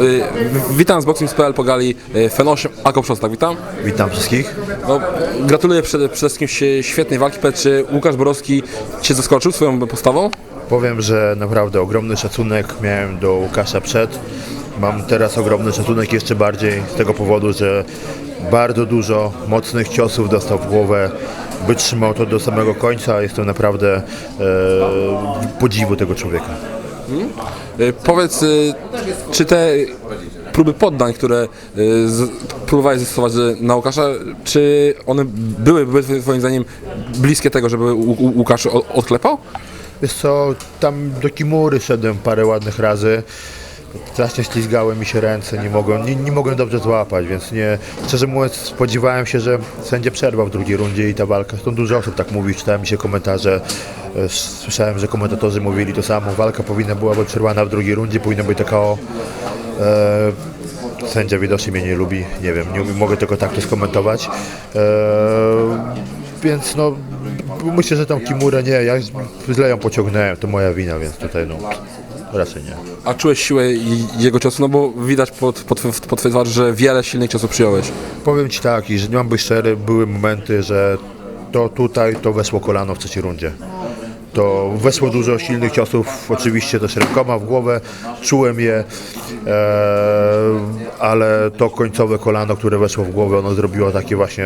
Y, Witam z Boxing.pl po gali y, F8 Ako Przostak, witam. Witam wszystkich. No, gratuluję przede, wszystkim się świetnej walki. Czy Łukasz Borowski Cię zaskoczył swoją postawą? Powiem, że naprawdę ogromny szacunek miałem do Łukasza przed. Mam teraz ogromny szacunek jeszcze bardziej z tego powodu, że bardzo dużo mocnych ciosów dostał w głowę. Wytrzymał to do samego końca. Jestem naprawdę e, podziwu tego człowieka. Y, Powiedz, y, czy te próby poddań, które y, z, próbowałeś zastosować na Łukasza, czy one były, były twoim zdaniem bliskie tego, żeby Łu- Łu- Łukasz odklepał? Wiesz co, tam do Kimury szedłem parę ładnych razy. Strasznie ślizgały mi się ręce, nie mogłem, nie, nie mogłem dobrze złapać, więc nie, szczerze mówiąc spodziewałem się, że sędzia przerwał w drugiej rundzie i ta walka, stąd dużo osób tak mówi, czytałem się komentarze, słyszałem, że komentatorzy mówili to samo, walka powinna była być przerwana w drugiej rundzie, powinna być taka o... E, sędzia widocznie mnie nie lubi, nie wiem, nie mogę tylko tak to skomentować. E, więc no, myślę, że tą Kimurę nie, ja źle ją pociągnąłem, to moja wina, więc tutaj no, raczej nie. A czułeś siłę jego ciosu? No bo widać pod, pod, pod twojej twarzy, że wiele silnych ciosów przyjąłeś. Powiem Ci tak, i że nie mam być szczery, były momenty, że to tutaj to weszło kolano w trzeciej rundzie. To weszło dużo silnych ciosów, oczywiście też rękoma w głowę, czułem je, e, ale to końcowe kolano, które weszło w głowę, ono zrobiło takie właśnie,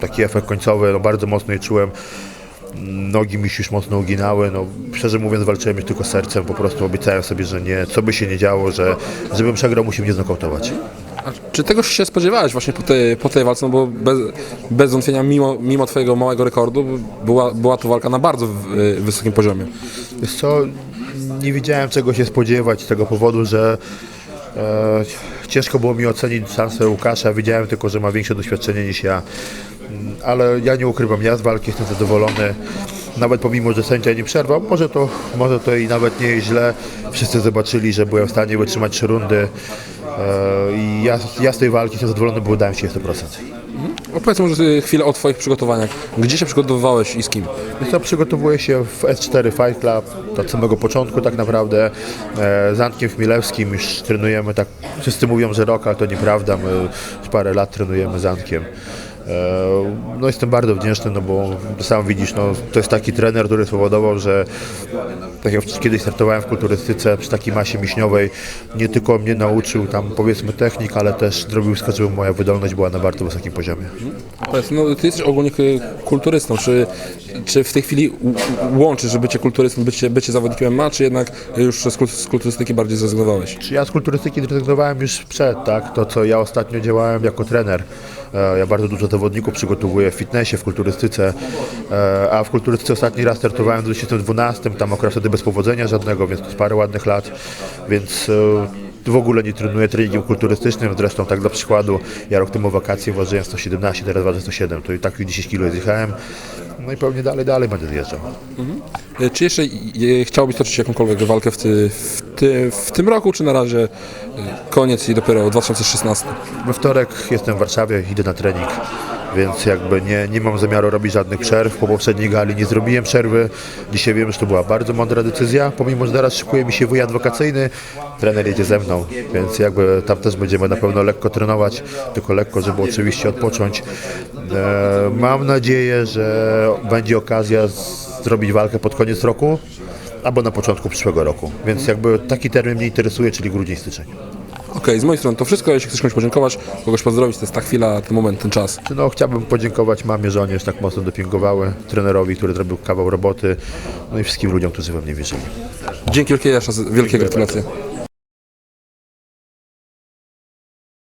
taki efekt końcowy, no bardzo mocno je czułem. Nogi mi się już mocno uginały, no szczerze mówiąc walczyłem już tylko sercem, po prostu obiecałem sobie, że nie, co by się nie działo, że żebym przegrał, musi mnie znokautować. Czy tego się spodziewałeś właśnie po tej, po tej walce? No bo bez, bez wątpienia, mimo, mimo twojego małego rekordu, była, była to walka na bardzo y, wysokim poziomie. Wiesz co, nie wiedziałem czego się spodziewać z tego powodu, że e, ciężko było mi ocenić szansę Łukasza. Wiedziałem tylko, że ma większe doświadczenie niż ja. Mm, Ale ja nie ukrywam, ja z walki jestem zadowolony. Nawet pomimo, że sędzia nie przerwał, może to, może to i nawet nie jest źle. Wszyscy zobaczyli, że byłem w stanie wytrzymać trzy rundy. E, I ja, ja z tej walki jestem zadowolony, bo dałem się 100%. Opowiedz może chwilę o twoich przygotowaniach. Gdzie się przygotowywałeś i z kim? Co, przygotowuję się w S4 Fight Club od samego początku tak naprawdę. E, z Antkiem Chmielewskim już trenujemy tak, wszyscy mówią, że rok, ale to nieprawda, my już parę lat trenujemy z Antkiem. E, No jestem bardzo wdzięczny, no bo sam widzisz, no, to jest taki trener, który spowodował, że tak jak kiedyś startowałem w kulturystyce przy takiej masie mięśniowej, nie tylko mnie nauczył tam powiedzmy technik, ale też zrobił wszystko, żeby moja wydolność była na bardzo wysokim poziomie. Powiedz, no, ty jesteś ogólnie y, kulturystą. Czy, czy w tej chwili łączysz, bycie kulturystą, bycie, bycie zawodnikiem MMA, czy jednak już z kulturystyki bardziej zrezygnowałeś? Czy ja z kulturystyki zrezygnowałem już przed, tak? To, co ja ostatnio działałem jako trener. E, Ja bardzo dużo zawodników przygotowuję w fitnessie, w kulturystyce, e, a w kulturystyce ostatni raz startowałem w 2012, tam akurat wtedy bez powodzenia żadnego, więc to jest parę ładnych lat, więc e, w ogóle nie trenuję treningiem kulturystycznym, zresztą tak dla przykładu, ja rok temu wakacje ważyłem 117, teraz ważę 107, to i tak już 10 kg zjechałem, no i pewnie dalej, dalej będę zjeżdżał. Y, Czy jeszcze chciałbyś toczyć jakąkolwiek walkę w, ty, w, ty, w tym roku, czy na razie y, koniec i dopiero 2016? We wtorek jestem w Warszawie, idę na trening, więc jakby nie, nie mam zamiaru robić żadnych przerw. Po poprzedniej gali nie zrobiłem przerwy. Dzisiaj wiem, że to była bardzo mądra decyzja, pomimo, że teraz szykuje mi się wyjazd wakacyjny. Trener jedzie ze mną, więc jakby tam też będziemy na pewno lekko trenować, tylko lekko, żeby oczywiście odpocząć. E, mam nadzieję, że będzie okazja zrobić walkę pod koniec roku albo na początku przyszłego roku, więc jakby taki termin mnie interesuje, czyli grudzień, styczeń. Okej, z mojej strony to wszystko. Jeśli chcesz komuś podziękować, kogoś pozdrowić, to jest ta chwila, ten moment, ten czas. No, chciałbym podziękować mamie, żonie, że tak mocno dopingowały, trenerowi, który zrobił kawał roboty, no i wszystkim ludziom, którzy we mnie wierzyli. Dzięki wielkie, raz wielkie gratulacje.